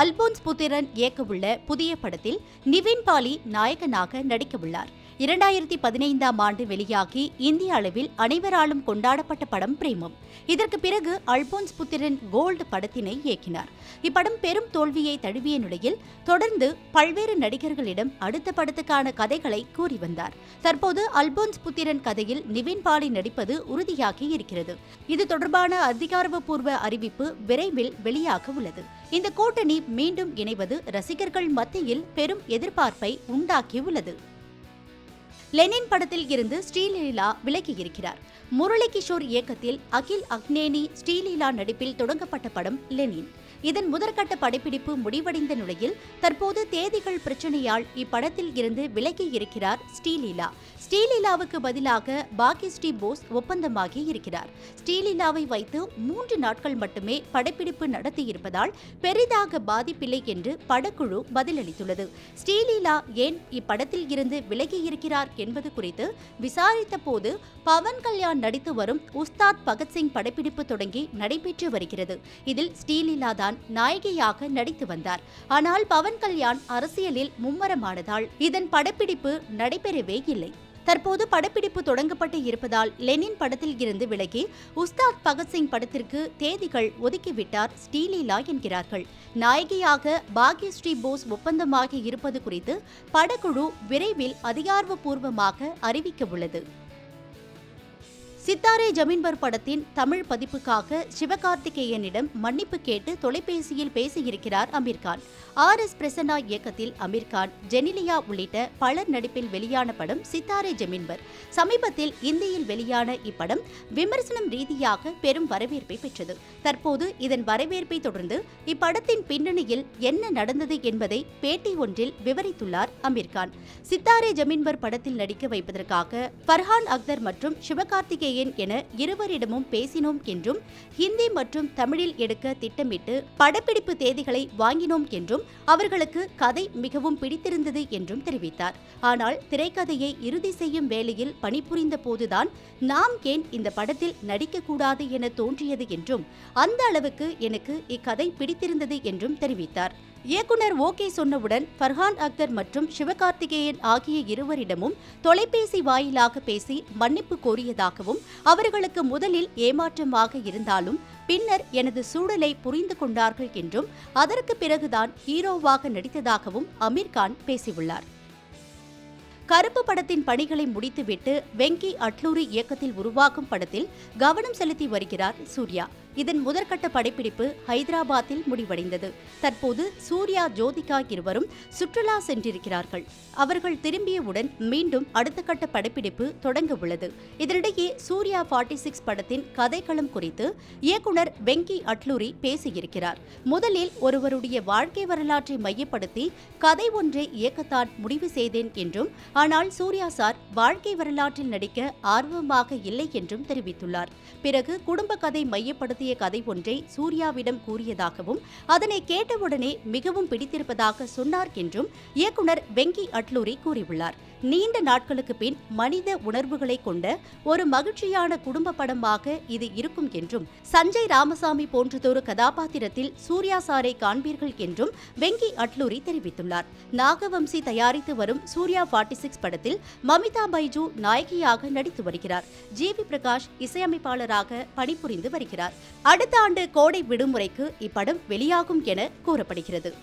அல்போன்ஸ் புத்திரன் இயக்கவுள்ள புதிய படத்தில் நிவின் பாலி நாயகனாக நடிக்கவுள்ளார். இரண்டாயிரத்தி பதினைந்தாம் ஆண்டு வெளியாகி இந்திய அளவில் அனைவராலும் கொண்டாடப்பட்ட படம் பிரேமம். இதற்கு பிறகு அல்போன்ஸ் புத்திரன் கோல்டு படத்தினை இயக்கினார். இப்படம் பெரும் தோல்வியை தழுவிய நிலையில் தொடர்ந்து பல்வேறு நடிகர்களிடம் அடுத்த படத்துக்கான கதைகளை கூறி வந்தார். தற்போது அல்போன்ஸ் புத்திரன் கதையில் நிவின் பாலி நடிப்பது உறுதியாகி இருக்கிறது. இது தொடர்பான அதிகாரப்பூர்வ அறிவிப்பு விரைவில் வெளியாக உள்ளது. இந்த கூட்டணி மீண்டும் இணைவது ரசிகர்கள் மத்தியில் பெரும் எதிர்பார்ப்பை உண்டாக்கியுள்ளது. லெனின் படத்தில் இருந்து ஸ்ரீலீலா விலகியிருக்கிறார். முரளி கிஷோர் இயக்கத்தில் அகில் அக்னேனி ஸ்ரீலீலா நடிப்பில் தொடங்கப்பட்ட படம் லெனின். இதன் முதற்கட்ட படப்பிடிப்பு முடிவடைந்த நிலையில் தற்போது தேதிகள் பிரச்சனையால் இப்படத்தில் இருந்து விலகி இருக்கிறார் ஸ்ரீலீலா. ஸ்ரீலீலாவுக்கு பதிலாக பாகிஸ்ரீ போஸ் ஒப்பந்தமாகி இருக்கிறார். ஸ்ரீலீலாவை வைத்து மூன்று நாட்கள் மட்டுமே படப்பிடிப்பு நடத்தியிருப்பதால் பெரிதாக பாதிப்பில்லை என்று படக்குழு பதிலளித்துள்ளது. ஸ்ரீலீலா ஏன் இப்படத்தில் இருந்து விலகி இருக்கிறார் என்பது குறித்து விசாரித்த போது பவன் கல்யாண் நடித்து வரும் உஸ்தாத் பகத்சிங் படப்பிடிப்பு தொடங்கி நடைபெற்று வருகிறது. இதில் ஸ்ரீலீலா தான் நாயகியாக நடித்து வந்தார். ஆனால் பவன் கல்யாண் அரசியலில் மும்மரமானதால் இதன் படப்பிடிப்பு நடைபெறவே இல்லை. தற்போது படப்பிடிப்பு தொடங்கப்பட்டு இருப்பதால் லெனின் படத்தில் இருந்து விலகி உஸ்தாத் பகத்சிங் படத்திற்கு தேதிகள் ஒதுக்கிவிட்டார் ஸ்ரீலீலா என்கிறார்கள். நாயகியாக பாக்யஸ்ரீ போஸ் ஒப்பந்தமாகி இருப்பது குறித்து படக்குழு விரைவில் அதிகாரப்பூர்வமாக அறிவிக்க உள்ளது. சித்தாரே ஜமீன்பர் படத்தின் தமிழ் பதிப்புக்காக சிவகார்த்திகேயனிடம் மன்னிப்பு கேட்டு தொலைபேசியில் பேசியிருக்கிறார் அமீர்கான் ஆர் எஸ் பிரசன்னா இயக்கத்தில் அமீர்கான் ஜெனிலியா உள்ளிட்ட பலர் நடிப்பில் வெளியான படம் சித்தாரே ஜமீன்பர் சமீபத்தில் இந்தியில் வெளியான இப்படம் விமர்சனம் ரீதியாக பெரும் வரவேற்பை பெற்றது. தற்போது இதன் வரவேற்பை தொடர்ந்து இப்படத்தின் பின்னணியில் என்ன நடந்தது என்பதை பேட்டி ஒன்றில் விவரித்துள்ளார் அமீர்கான் சித்தாரே ஜமீன்பர் படத்தில் நடிக்க வைப்பதற்காக ஃபர்ஹான் அக்தர் மற்றும் சிவகார்த்திகேயன் என இருவரிடமும் பேசினோம் என்றும் ஹிந்தி மற்றும் தமிழில் எடுக்க திட்டமிட்டு படப்பிடிப்பு தேதிகளை வாங்கினோம் என்றும் அவர்களுக்கு கதை மிகவும் பிடித்திருந்தது என்றும் தெரிவித்தார். ஆனால் திரைக்கதையை இறுதி செய்யும் வேளையில் பணிபுரிந்த போதுதான் நாம் ஏன் இந்த படத்தில் நடிக்கக்கூடாது என தோன்றியது என்றும் அந்த அளவுக்கு எனக்கு இக்கதை பிடித்திருந்தது என்றும் தெரிவித்தார். இயக்குனர் ஓகே சொன்னவுடன் ஃபர்ஹான் அக்தர் மற்றும் சிவகார்த்திகேயன் ஆகிய இருவரிடமும் தொலைபேசி வாயிலாக பேசி மன்னிப்பு கோரியதாகவும் அவர்களுக்கு முதலில் ஏமாற்றமாக இருந்தாலும் பின்னர் எனது சூழலை புரிந்து கொண்டார்கள் என்றும் அதற்கு பிறகுதான் ஹீரோவாக நடித்ததாகவும் அமீர்கான் பேசியுள்ளார். கருப்பு படத்தின் பணிகளை முடித்துவிட்டு வெங்கி அட்லூரி இயக்கத்தில் உருவாகும் படத்தில் கவனம் செலுத்தி வருகிறார் சூர்யா. இதன் முதற்கட்ட படப்பிடிப்பு ஹைதராபாத்தில் முடிவடைந்தது. தற்போது சூர்யா ஜோதிகா இருவரும் சுற்றுலா சென்றிருக்கிறார்கள். அவர்கள் திரும்பியவுடன் மீண்டும் அடுத்த கட்ட படப்பிடிப்பு தொடங்க உள்ளது. இதனிடையே சூர்யா ஃபார்ட்டி சிக்ஸ் படத்தின் கதைக்களம் குறித்து இயக்குனர் வெங்கி அட்லூரி பேசியிருக்கிறார். முதலில் ஒருவருடைய வாழ்க்கை வரலாற்றை மையப்படுத்தி கதை ஒன்றை இயக்கத்தான் முடிவு செய்தேன் என்றும் ஆனால் சூர்யா சார் வாழ்க்கை வரலாற்றில் நடிக்க ஆர்வமாக இல்லை என்றும் தெரிவித்துள்ளார். பிறகு குடும்ப கதை மையப்படுத்திய பற்றிய கதை ஒன்றை சூர்யாவிடம் கூறியதாகவும் அதனை கேட்டவுடனே மிகவும் பிடித்திருப்பதாக சொன்னார் என்றும் இயக்குனர் வெங்கி அட்லூரி கூறியுள்ளார். நீண்ட நாட்களுக்கு பின் மனித உணர்வுகளை கொண்ட ஒரு மகிழ்ச்சியான குடும்ப படமாக இது இருக்கும் என்றும் சஞ்சய் ராமசாமி போன்றதொரு கதாபாத்திரத்தில் சூர்யா சாரை காண்பீர்கள் என்றும் வெங்கி அட்லூரி தெரிவித்துள்ளார். நாகவம்சி தயாரித்து வரும் சூர்யா ஃபார்ட்டி சிக்ஸ் படத்தில் மமிதா பைஜு நாயகியாக நடித்து வருகிறார். ஜி வி பிரகாஷ் இசையமைப்பாளராக பணிபுரிந்து வருகிறார். அடுத்த ஆண்டு கோடை விடுமுறைக்கு இப்படம் வெளியாகும் என கூறப்படுகிறது.